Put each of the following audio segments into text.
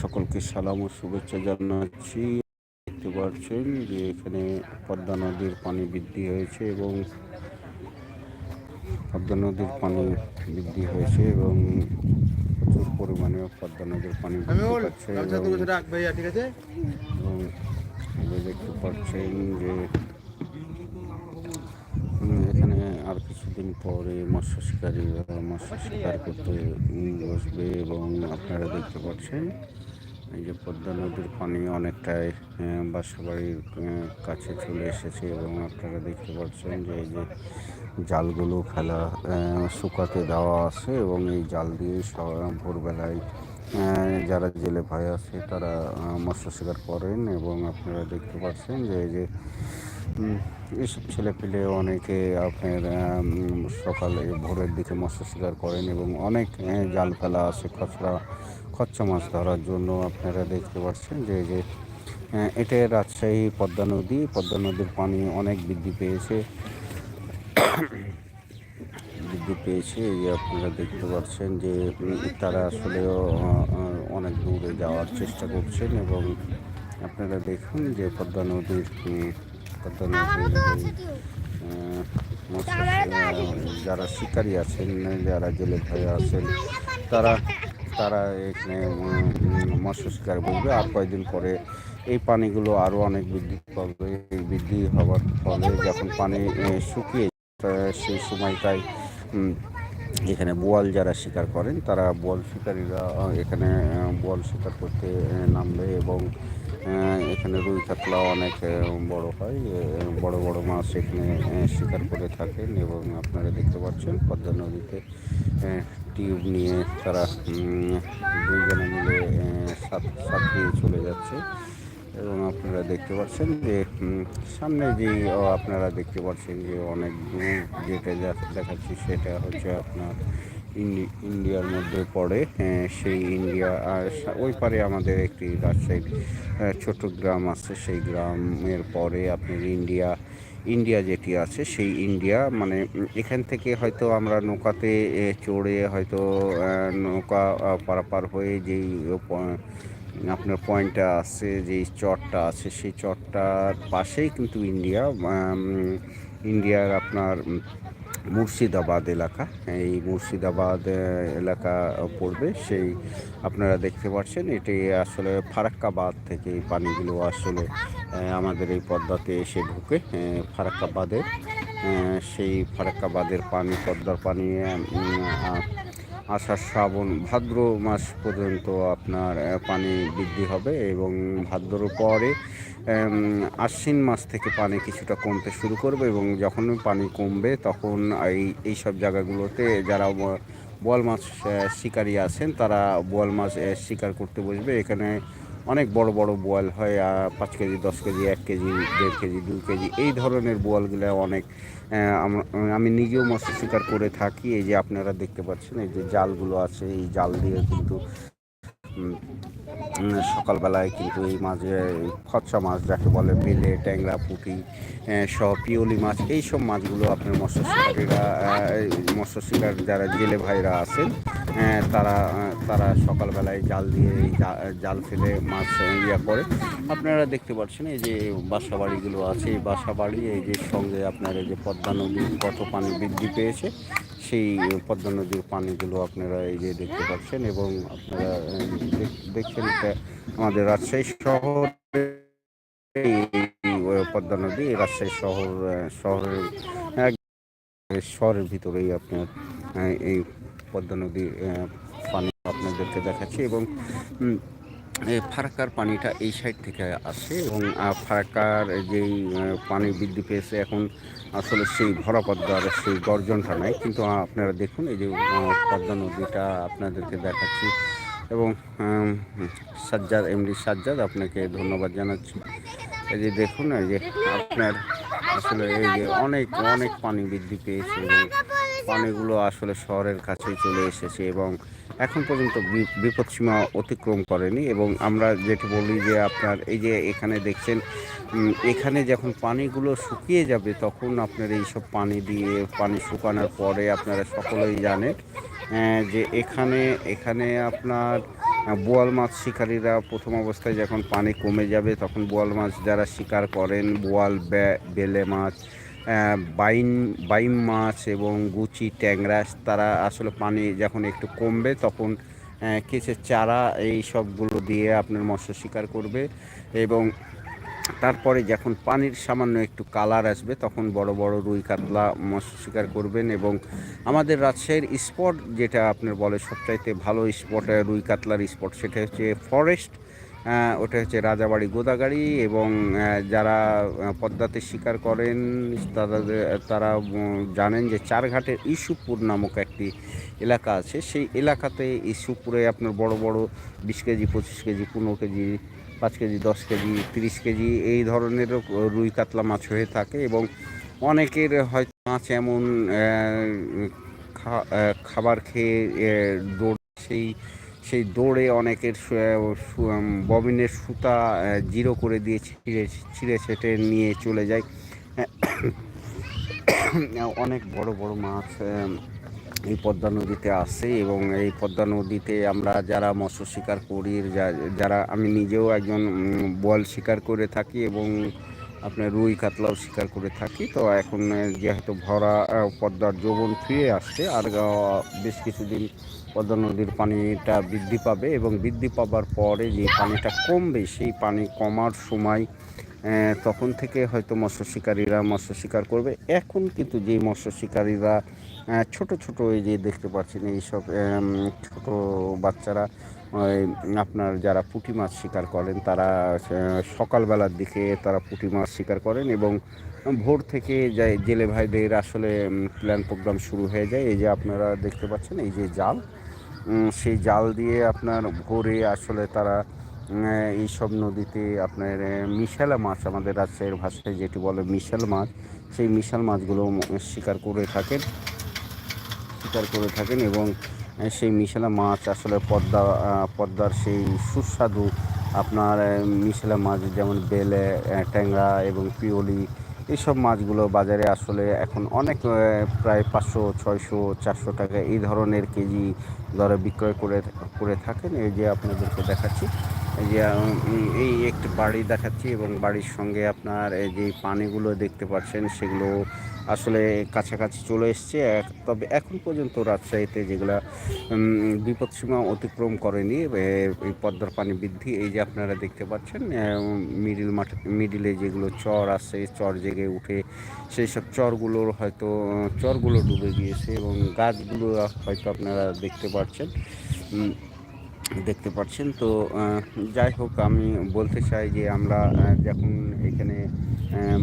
সকলকে সালাম ও শুভেচ্ছা জানাচ্ছি। দেখতে পাচ্ছেন যে এখানে পদ্মা নদীর পানি বৃদ্ধি হয়েছে এবং পদ্মা নদীর পানি বৃদ্ধি হয়েছে এবং প্রচুর পরিমাণে পদ্মা নদীর পানি বৃদ্ধি পাচ্ছে এবং দেখতে পাচ্ছেন যে কিছুদিন পরে মৎস্য শিকারীরা মৎস্য শিকার করতে বসবে এবং আপনারা দেখতে পাচ্ছেন এই যে পদ্মা নদীর পানি অনেকটাই বাসাবাড়ির কাছে চলে এসেছে এবং আপনারা দেখতে পাচ্ছেন যে এই যে জালগুলো আহ, শুকাতে দেওয়া আছে এবং এই জাল দিয়ে ভোরবেলায় যারা জেলে ভাই আছে তারা মৎস্য শিকার করেন এবং আপনারা দেখতে পাচ্ছেন যে এই যে ছেলে পেলে অনেকে আপনার সকালে ভোরের দিকে মৎস্য শিকার করেন এবং অনেক জাল ফেলা আছে খচরা খচ্চা মাছ ধরার জন্য আপনারা দেখতে পাচ্ছেন যে যে এটা রাজশাহী পদ্মা নদী পদ্মা নদীর পানি অনেক বৃদ্ধি পেয়েছে। বৃদ্ধি পেয়েছে এই আপনারা দেখতে পাচ্ছেন যে তারা আহ, অনেক দূরে যাওয়ার চেষ্টা করছেন এবং আপনারা দেখুন যে পদ্মা নদীর যারা শিকারী আছেন যারা জেলে ভাই আছেন তারা তারা এখানে মৎস্য শিকার বলবে। আর কয়েকদিন পরে এই পানিগুলো আরও অনেক বৃদ্ধি পাবে। এই বৃদ্ধি হওয়ার ফলে যখন পানি শুকিয়ে সেই সময়টায় এখানে বোয়াল যারা শিকার করেন তারা বোয়াল শিকারীরা এখানে বোয়াল শিকার করতে নামবে এবং এখানে রুই কাতলা অনেক বড় হয়। বড় বড় মাছ এখানে শিকার করে থাকেন এবং আপনারা দেখতে পাচ্ছেন পদ্মা নদীতে টিউব নিয়ে তারা দুইজনে মিলে সাত সাত দিয়ে চলে যাচ্ছে। এবং আপনারা দেখতে পাচ্ছেন যে সামনে যে আপনারা দেখতে পাচ্ছেন যে অনেক দূর যেটা দেখাচ্ছি সেটা হচ্ছে আপনার ইন্ডি- ইন্ডিয়ার মধ্যে পড়ে। সেই ইন্ডিয়া ওই পারে আমাদের একটি রাজশাহীর ছোট গ্রাম আছে। সেই গ্রামের পরে আপনার ইন্ডিয়া ইন্ডিয়া যেটি আছে, সেই ইন্ডিয়া মানে এখান থেকে হয়তো আমরা নৌকাতে চড়ে হয়তো নৌকা পারাপার হয়ে যেই আপনার পয়েন্টটা আছে যে চরটা আছে, সেই চরটার পাশেই কিন্তু ইন্ডিয়া ইন্ডিয়ার আপনার মুর্শিদাবাদ এলাকা। এই মুর্শিদাবাদ এলাকা পড়বে। সেই আপনারা দেখতে পাচ্ছেন এটি আসলে ফারাক্কাবাদ থেকে এই পানিগুলো আসলে আমাদের এই পদ্মাতে এসে ঢুকে আহ, ফারাক্কাবাদে। সেই ফারাক্কাবাদের পানি পদ্মার পানি আষাঢ় শ্রাবণ ভাদ্র মাস পর্যন্ত আপনার পানি বৃদ্ধি হবে এবং ভাদ্র পরে আশ্বিন মাস থেকে পানি কিছুটা কমতে শুরু করবে এবং যখন পানি কমবে তখন এই এইসব জায়গাগুলোতে যারা বোয়াল মাছ শিকারী আছেন তারা বোয়াল মাছ শিকার করতে বসবে। এখানে অনেক বড় বড় বোয়াল হয় পাঁচ কেজি, দশ কেজি, এক কেজি, দেড় কেজি দু কেজি, এই ধরনের বোয়ালগুলো অনেক আমি নিজেও মৎস্য শিকার করে থাকি। এই যে আপনারা দেখতে পাচ্ছেন, এই যে জালগুলো আছে, এই জাল দিয়ে কিন্তু সকালবেলায় কিন্তু এই মাছ খচ্চা মাছ যাকে বলে বেলে, ট্যাংরা, পুঁটি সহ পিওলি মাছ, এই সব মাছগুলো আপনার মৎস্য শিকারীরা মৎস্য শিকার যারা জেলে ভাইরা আছেন তারা তারা সকালবেলায় জাল দিয়ে জাল ফেলে মাছ ইয়া করে। আপনারা দেখতে পাচ্ছেন এই যে বাসা বাড়িগুলো আছে, এই বাসা বাড়ি, এই যে সঙ্গে আপনার এই যে পদ্মা নদীর কত পানি বৃদ্ধি পেয়েছে। সেই পদ্মা নদীর পানিগুলো আপনারা এই যে দেখতে পাচ্ছেন এবং আপনারা দেখছেন আমাদের রাজশাহী শহর পদ্মা নদী রাজশাহী শহর শহরের শহরের ভিতরেই আপনার এই পদ্মা নদীর পানি আপনাদেরকে দেখাচ্ছি এবং ফারাক্কার পানিটা এই সাইড থেকে আসে এবং আহ, ফারাক্কার যেই পানি বৃদ্ধি পেয়েছে এখন আসলে সেই ভরা পদ্মার সেই গর্জনটা নাই। কিন্তু আপনারা দেখুন এই যে পদ্মা নদীটা আপনাদেরকে দেখাচ্ছি এবং সাজ্জাদ এমডি সাজ্জাদ আপনাকে ধন্যবাদ জানাচ্ছি। এই যে দেখুন এই যে আপনার আসলে এই যে অনেক অনেক পানি বৃদ্ধি পেয়েছে পানিগুলো আসলে শহরের কাছেই চলে এসেছে এবং এখন পর্যন্ত বিপদসীমা অতিক্রম করেনি এবং আমরা যেটি বলি যে আপনার এই যে এখানে দেখছেন এখানে যখন পানিগুলো শুকিয়ে যাবে তখন আপনার এই সব পানি দিয়ে পানি শুকানোর পরে আপনারা সকলেই জানেন যে এখানে এখানে আপনার বোয়াল মাছ শিকারীরা প্রথম অবস্থায় যখন পানি কমে যাবে তখন বোয়াল মাছ যারা শিকার করেন, বোয়াল বেলে মাছ বাইন বাইম মাছ এবং গুচি ট্যাংরা তারা আসলে পানি যখন একটু কমবে তখন কিছু চারা এই সবগুলো দিয়ে আপনার মৎস্য শিকার করবে এবং তারপরে যখন পানির সামান্য একটু কালার আসবে তখন বড় বড় রুই কাতলা মৎস্য শিকার করবেন এবং আমাদের রাজশাহীর স্পট যেটা আপনার বলে সবচাইতে ভালো স্পট রুই কাতলার স্পট সেটা হচ্ছে ফরেস্ট ওটা হচ্ছে রাজাবাড়ি গোদাগাড়ি এবং যারা পদ্মাতে শিকার করেন তারা তারা জানেন যে চারঘাটের ইস্যুপুর নামক একটি এলাকা আছে। সেই এলাকাতে ইস্যুপুরে আপনার বড় বড় বিশ কেজি, পঁচিশ কেজি, পনেরো কেজি, পাঁচ কেজি, দশ কেজি, তিরিশ কেজি এই ধরনের রুই কাতলা মাছ হয়ে থাকে এবং অনেকের হয়তো মাছ এমন খাবার খেয়ে দৌড় সেই সেই দৌড়ে অনেকের ববিনের সুতা জিরো করে দিয়ে ছিঁড়ে ছিঁড়ে ছেটে নিয়ে চলে যায়। অনেক বড় বড় মাছ এই পদ্মা নদীতে আসে এবং এই পদ্মা নদীতে আমরা যারা মৎস্য শিকার করি যারা আমি নিজেও একজন বল শিকার করে থাকি এবং আপনার রুই কাতলাও শিকার করে থাকি। তো এখন যেহেতু ভরা পদ্মার যৌবন ফিরে আসছে, আর বেশ কিছুদিন পদ্মা নদীর পানিটা বৃদ্ধি পাবে এবং বৃদ্ধি পাবার পরে যে পানিটা কমবে, সেই পানি কমার সময় তখন থেকে হয়তো মৎস্য শিকারীরা মৎস্য শিকার করবে। এখন কিন্তু যে মৎস্য শিকারীরা ছোট ছোট এই যে দেখতে পাচ্ছেন এইসব ছোট বাচ্চারা আপনার যারা পুঁটি মাছ শিকার করেন, তারা সকালবেলার দিকে তারা পুঁটি মাছ শিকার করেন এবং ভোর থেকে যায় জেলে ভাইদের আসলে প্ল্যান প্রোগ্রাম শুরু হয়ে যায়। এই যে আপনারা দেখতে পাচ্ছেন, এই যে জাল সেই জাল দিয়ে আপনার ভোরে আসলে তারা এইসব নদীতে আপনার মিশালা মাছ আমাদের রাজশাহীর ভাষায় যেটি বলে মিশাল মাছ, সেই মিশাল মাছগুলো শিকার করে থাকেন। শিকার করে থাকেন এবং সেই মিশালা মাছ আসলে পদ্মা পদ্মার সেই সুস্বাদু আপনার মিশালা মাছ যেমন বেলে ট্যাংরা এবং পিওলি এইসব মাছগুলো বাজারে আসলে এখন অনেক প্রায় পাঁচশো, ছয়শো, চারশো টাকা এই ধরনের কেজি দরে বিক্রয় করে করে থাকেন। এই যে আপনাদেরকে দেখাচ্ছি, এই যে এই একটি বাড়ি দেখাচ্ছি এবং বাড়ির সঙ্গে আপনার এই যে পানিগুলো দেখতে পাচ্ছেন সেগুলো আসলে কাছাকাছি চলে এসছে। তবে এখন পর্যন্ত রাজশাহীতে যেগুলা বিপদসীমা অতিক্রম করেনি এই পদ্মার পানি বৃদ্ধি, এই যে আপনারা দেখতে পাচ্ছেন মিডিল মাঠ, মিডিলে যেগুলো চর আছে চর জেগে উঠে সেই সব চরগুলোর হয়তো, চরগুলো ডুবে গিয়েছে এবং গাছগুলো হয়তো আপনারা দেখতে পাচ্ছেন দেখতে পাচ্ছেন তো যাই হোক, আমি বলতে চাই যে আমরা যখন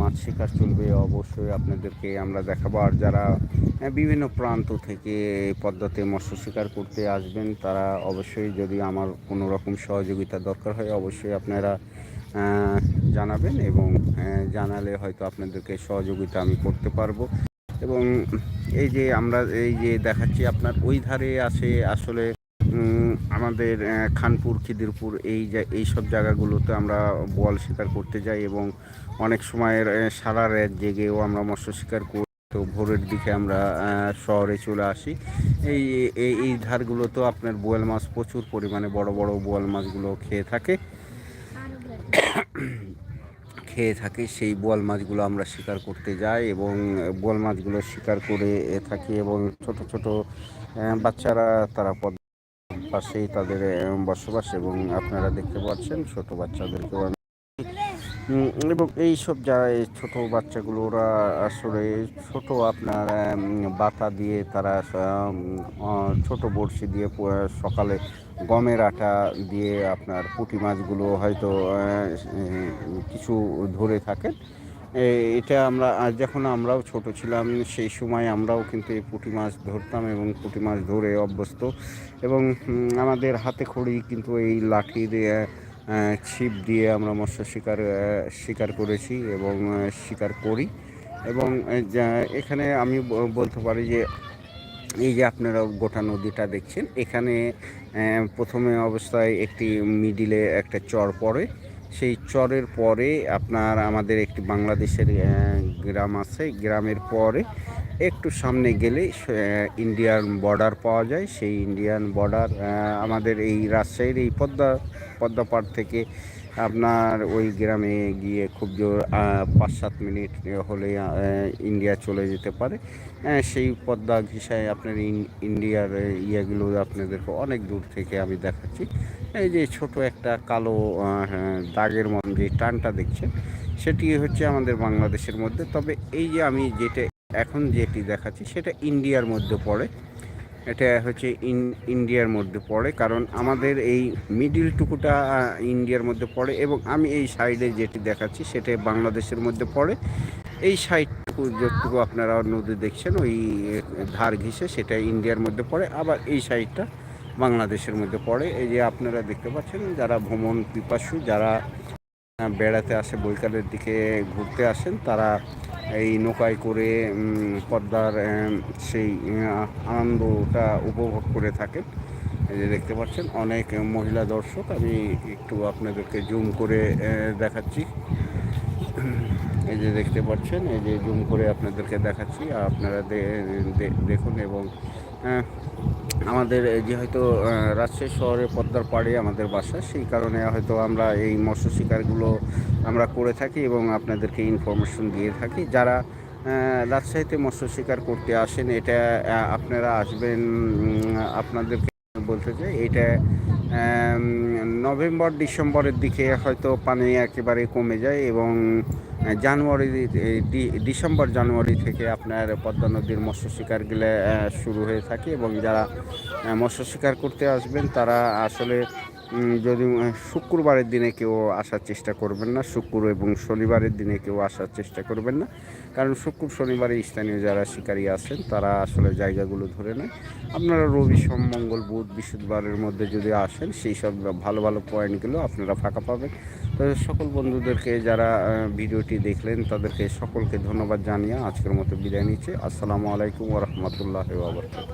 মাছ শিকার চলবে, অবশ্যই আপনাদেরকে আমরা দেখাবো। আর যারা বিভিন্ন প্রান্ত থেকে পদ্মাতে মৎস্য শিকার করতে আসবেন, তারা অবশ্যই যদি আমার কোনো রকম সহযোগিতা দরকার হয়, অবশ্যই আপনারা জানাবেন এবং জানালে হয়তো আপনাদেরকে সহযোগিতা আমি করতে পারব। এবং এই যে আমরা, এই যে দেখাচ্ছি, আপনার ওই ধারে আছে আসলে আমাদের খানপুর, খিদিরপুর এই যে এই সব জায়গাগুলোতে আমরা বোয়াল শিকার করতে যাই এবং অনেক সময়ের সারা রাত জেগেও আমরা মৎস্য শিকার করি, তো ভোরের দিকে আমরা শহরে চলে আসি। এই এই এই ধারগুলোতেও আপনার বোয়াল মাছ প্রচুর পরিমাণে বড় বড় বোয়াল মাছগুলো খেয়ে থাকে। খেয়ে থাকে, সেই বোয়াল মাছগুলো আমরা শিকার করতে যাই এবং বোয়াল মাছগুলো শিকার করে থাকি এবং ছোট ছোট বাচ্চারা তারা পদ্মার পাশেই তাদের বসবাস এবং আপনারা দেখতে পাচ্ছেন ছোট বাচ্চাদেরকেও এবং এই সব জায়গায় ছোট বাচ্চাগুলো, ওরা আসলে ছোট আপনার বাতা দিয়ে তারা ছোট বড়শি দিয়ে সকালে গমের আটা দিয়ে আপনার পুঁটি মাছগুলো হয়তো কিছু ধরে থাকেন। এটা আমরা, আজ যখন আমরাও ছোট ছিলাম, সেই সময় আমরাও কিন্তু এই পুঁটি মাছ ধরতাম এবং পুঁটি মাছ ধরে অভ্যস্ত এবং আমাদের হাতে খড়ি কিন্তু এই লাঠি দিয়ে ছিপ দিয়ে আমরা মৎস্য শিকার শিকার করেছি এবং শিকার করি এবং এখানে আমি বলতে পারি যে, এই যে আপনারা গোটা নদীটা দেখছেন, এখানে প্রথমে অবস্থায় একটি মিডিলে একটা চর পড়ে সেই চরের পরে আপনার আমাদের একটি বাংলাদেশের গ্রাম আছে। গ্রামের পরে একটু সামনে গেলে ইন্ডিয়ান বর্ডার পাওয়া যায়। সেই ইন্ডিয়ান বর্ডার আমাদের এই রাজশাহীর এই পদ্মা, পদ্মাপাড় থেকে আপনার ওই গ্রামে গিয়ে খুব জোর পাঁচ সাত মিনিট হলে ইন্ডিয়া চলে যেতে পারে। সেই পদ্মা ঘিসায় আপনার ইন- ইন্ডিয়ার ইয়েগুলো আপনাদেরকে অনেক দূর থেকে আমি দেখাচ্ছি। এই যে ছোট একটা কালো দাগের মতন যে টানটা দেখছেন, সেটি হচ্ছে আমাদের বাংলাদেশের মধ্যে। তবে এই যে আমি যেটা এখন যেটি দেখাচ্ছি, সেটা ইন্ডিয়ার মধ্যে পড়ে। এটা হচ্ছে ইন, ইন্ডিয়ার মধ্যে পড়ে, কারণ আমাদের এই মিডিল টুকুটা ইন্ডিয়ার মধ্যে পড়ে এবং আমি এই সাইডে যেটি দেখাচ্ছি, সেটা বাংলাদেশের মধ্যে পড়ে। এই সাইডটুকু যতটুকু আপনারা নদী দেখছেন, ওই ধার ঘিসে সেটা ইন্ডিয়ার মধ্যে পড়ে। আবার এই সাইডটা বাংলাদেশের মধ্যে পড়ে। এই যে আপনারা দেখতে পাচ্ছেন, যারা ভ্রমণ পিপাসু, যারা বেড়াতে আসে, বৈকালের দিকে ঘুরতে আসেন, তারা এই নৌকায় করে পদ্মার সেই আনন্দটা উপভোগ করে থাকেন। এই যে দেখতে পাচ্ছেন, অনেক মহিলা দর্শক। আমি একটু আপনাদেরকে জুম করে দেখাচ্ছি। এই যে দেখতে পাচ্ছেন, এই যে জুম করে আপনাদেরকে দেখাচ্ছি। আপনারা দেখুন এবং আমাদের যে হয়তো রাজশাহী শহরে পদ্মার পাড়ে আমাদের বাসা, সেই কারণে হয়তো আমরা এই মৎস্য শিকারগুলো আমরা করে থাকি এবং আপনাদেরকে ইনফরমেশন দিয়ে থাকি। যারা রাজশাহীতে মৎস্য শিকার করতে আসেন, এটা আপনারা আসবেন আপনাদেরকে বলতে চাই, এটা নভেম্বর, ডিসেম্বরের দিকে হয়তো পানি একেবারে কমে যায় এবং জানুয়ারি ডিসেম্বর, জানুয়ারি থেকে আপনার পদ্মা নদীর মৎস্য শিকারগুলো শুরু হয়ে থাকে এবং যারা মৎস্য শিকার করতে আসবেন, তারা আসলে যদি শুক্রবারের দিনে কেউ আসার চেষ্টা করবেন না, শুক্র এবং শনিবারের দিনে কেউ আসার চেষ্টা করবেন না। কারণ শুক্র, শনিবারে স্থানীয় যারা শিকারী আছেন, তারা আসলে জায়গাগুলো ধরে নেয়। আপনারা রবি সোম, মঙ্গল, বুধ, বৃহস্পতিবারের মধ্যে যদি আসেন, সেই সব ভালো ভালো পয়েন্টগুলো আপনারা ফাঁকা পাবেন। সকল বন্ধুদেরকে যারা ভিডিওটি দেখলেন, তাদেরকে সকলকে ধন্যবাদ জানিয়ে আজকের মতো বিদায় নিচ্ছে। আসসালামু আলাইকুম ওরহমতুল্লাহ ওবরকাত